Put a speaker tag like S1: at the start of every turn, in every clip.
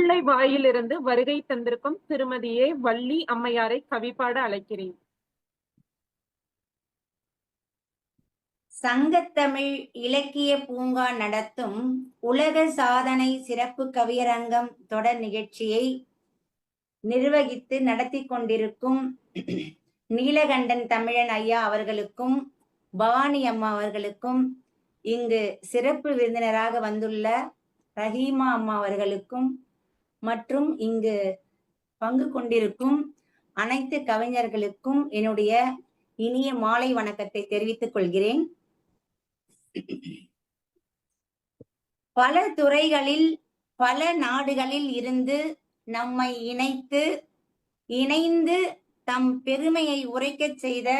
S1: முல்லை வாயிலிருந்து வருகை தந்திருக்கும் திருமதியே வள்ளி அம்மையாரை கவிப்பாட அழைக்கிறேன்.
S2: சங்கத்தமிழ் இலக்கிய பூங்கா நடத்தும் உலக சாதனை சிறப்பு கவியரங்கம் தொடர் நிகழ்ச்சியை நிர்வகித்து நடத்தி கொண்டிருக்கும் நீலகண்டன் தமிழன் ஐயா அவர்களுக்கும் பவானி அம்மா அவர்களுக்கும் இங்கு சிறப்பு விருந்தினராக வந்துள்ள ரஹீமா அம்மா அவர்களுக்கும் மற்றும் இங்கு பங்கு கொண்டிருக்கும் அனைத்து கவிஞர்களுக்கும் என்னுடைய இனிய மாலை வணக்கத்தை தெரிவித்துக் கொள்கிறேன். பல துறைகளில் பல நாடுகளில் இருந்து நம்மை இணைத்து இணைந்து தம் பெருமையை உரைக்கச் செய்த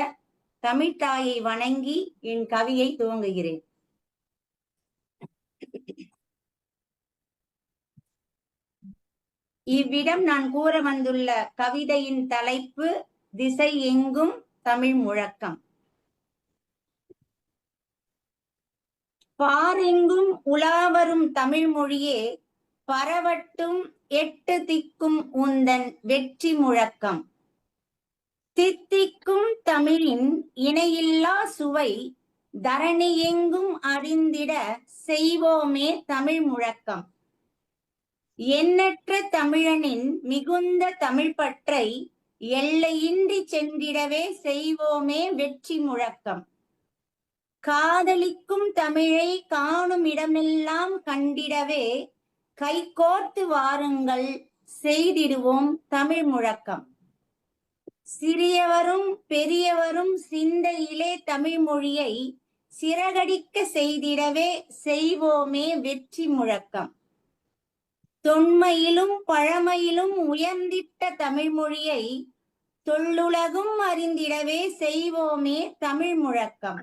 S2: தமிழ்தாயை வணங்கி என் கவியை துவங்குகிறேன். இவ்விடம் நான் கூற வந்துள்ள கவிதையின் தலைப்பு திசை எங்கும் தமிழ் முழக்கம். பாரெங்கும் உலாவரும் தமிழ் மொழியே பரவட்டும் எட்டு திக்கும் உந்தன் வெற்றி முழக்கம். தித்திக்கும் தமிழின் இணையில்லா சுவை தரணி எங்கும் அறிந்திட செய்வோமே தமிழ் முழக்கம். எண்ணற்ற தமிழனின் மிகுந்த தமிழ் பற்றை எல்லையின்றி சென்றிடவே செய்வோமே வெற்றி முழக்கம். காதலிக்கும் தமிழை காணும் இடமெல்லாம் கண்டிடவே கைகோர்த்து வாருங்கள் செய்திடுவோம் தமிழ் முழக்கம். சிறியவரும் பெரியவரும் சிந்தையிலே தமிழ் மொழியை சிறகடிக்க செய்திடவே செய்வோமே வெற்றி முழக்கம். தொன்மையிலும் பழமையிலும் உயர்ந்திட்ட தமிழ் மொழியை தொல்லுலகும் அறிந்திடவே செய்வோமே தமிழ் முழக்கம்.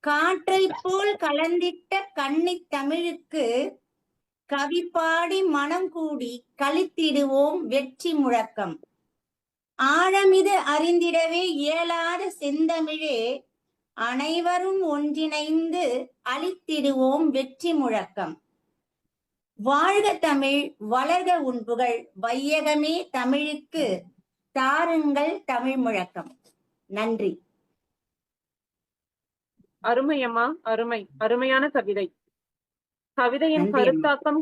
S2: காற்றை போல் கலந்திட்ட கண்ணி தமிழுக்கு கவி பாடி மனம் கூடி கழித்திடுவோம் வெற்றி முழக்கம். ஆழமிது அறிந்திடவே இயலாத செந்தமிழே அனைவரும் ஒன்றிணைந்து அளித்திடுவோம் வெற்றி முழக்கம். வாழ்க தமிழ் வளர்க உன் புகழ் வையகமே தமிழுக்கு தாருங்கள் தமிழ் முழக்கம். நன்றி.
S1: அருமை அம்மா அருமை. அருமையான கவிதை. கவிதையின். கருத்தாக்கம்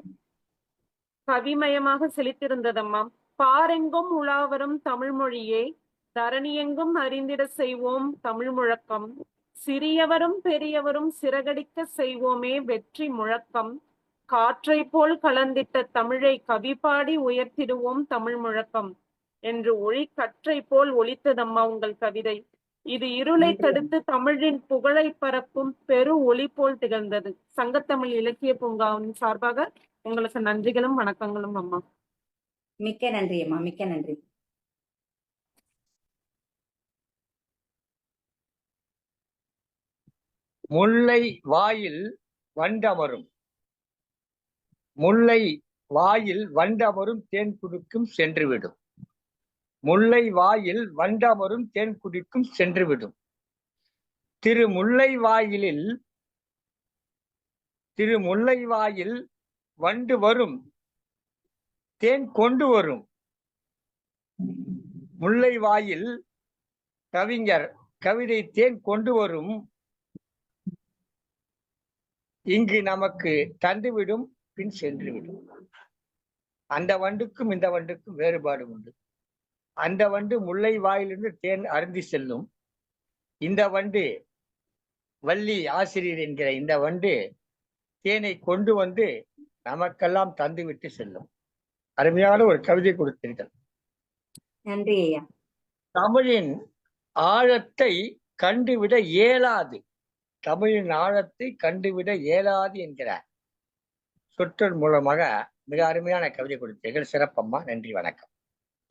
S1: கவிமயமாக செழித்திருந்ததம்மா. பாரெங்கும் உலாவரும் தமிழ் மொழியே தரணியெங்கும் அறிந்திட செய்வோம் தமிழ் முழக்கம். சிறியவரும் பெரியவரும் சிறகடிக்க செய்வோமே வெற்றி முழக்கம். காற்றை போல் கலந்திட்ட தமிழை கவி பாடி உயர்த்திடுவோம் தமிழ் முழக்கம் என்று ஒளி கற்றை போல் ஒலித்ததம்மா உங்கள் கவிதை. இது இருளை. தடுத்து தமிழின் புகழை பரப்பும் பெரு ஒளி போல் திகழ்ந்தது. சங்கத்தமிழ் இலக்கிய பூங்காவின் சார்பாக உங்களுக்கு நன்றிகளும் வணக்கங்களும் அம்மா.
S2: மிக்க நன்றி அம்மா மிக்க நன்றி.
S3: முல்லை வாயில் வண்டமரும். முல்லை வாயில் வண்டமரும் தேன் குடிக்கும் சென்றுவிடும். முல்லை வாயில் வண்டமரும் தேன் குடிக்கும் சென்றுவிடும். திரு முல்லை வாயிலில் திரு முல்லை வாயில் வண்டு வரும் தேன் கொண்டு வரும் முல்லை வாயில் கவிஞர் கவிதை தேன் கொண்டு வரும் இங்கு நமக்கு தந்துவிடும் பின் சென்றுவிடும். அந்த வண்டுக்கும் இந்த வண்டுக்கும் வேறுபாடு உண்டு. அந்த வண்டு முல்லை வாயிலிருந்து தேன் அருந்தி செல்லும். இந்த வண்டு வள்ளி ஆசிரியர் என்கிற இந்த வண்டு தேனை கொண்டு வந்து நமக்கெல்லாம் தந்துவிட்டு செல்லும். அருமையான ஒரு கவிதை கொடுத்தீர்கள்.
S2: நன்றி ஐயா.
S3: தமிழின் ஆழத்தை கண்டுவிட இயலாது. தமிழின் ஆழத்தை கண்டுவிட இயலாது என்கிறார். சொற்றொல் மூலமாக மிக அருமையான கவிதை கொடுத்தீர்கள். சிறப்பம்மா நன்றி வணக்கம்.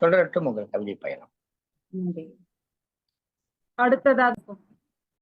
S3: தொடரட்டும் உங்கள் கவிதை பயணம்.
S2: நன்றி.
S1: அடுத்ததாக